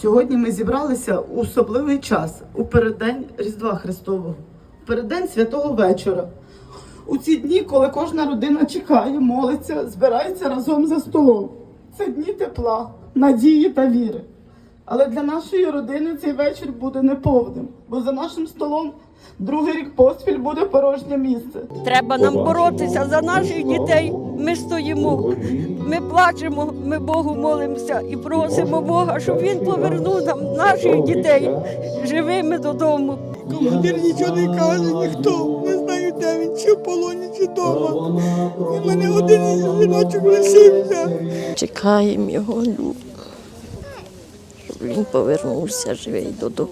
Сьогодні ми зібралися у особливий час, у переддень Різдва Христового, у переддень святого вечора. У ці дні, коли кожна родина чекає, молиться, збирається разом за столом. Це дні тепла, надії та віри. Але для нашої родини цей вечір буде неповним, бо за нашим столом другий рік поспіль буде порожнє місце. Треба нам боротися за наших дітей. Ми стоїмо, ми плачемо, ми Богу молимося і просимо Бога, щоб він повернув нам наших дітей живими додому. Командир нічого не каже, ніхто. Не знаю, де він, чи в полоні, чи вдома. У мене один жіночок лишився. Чекаємо його, щоб він повернувся живий додому.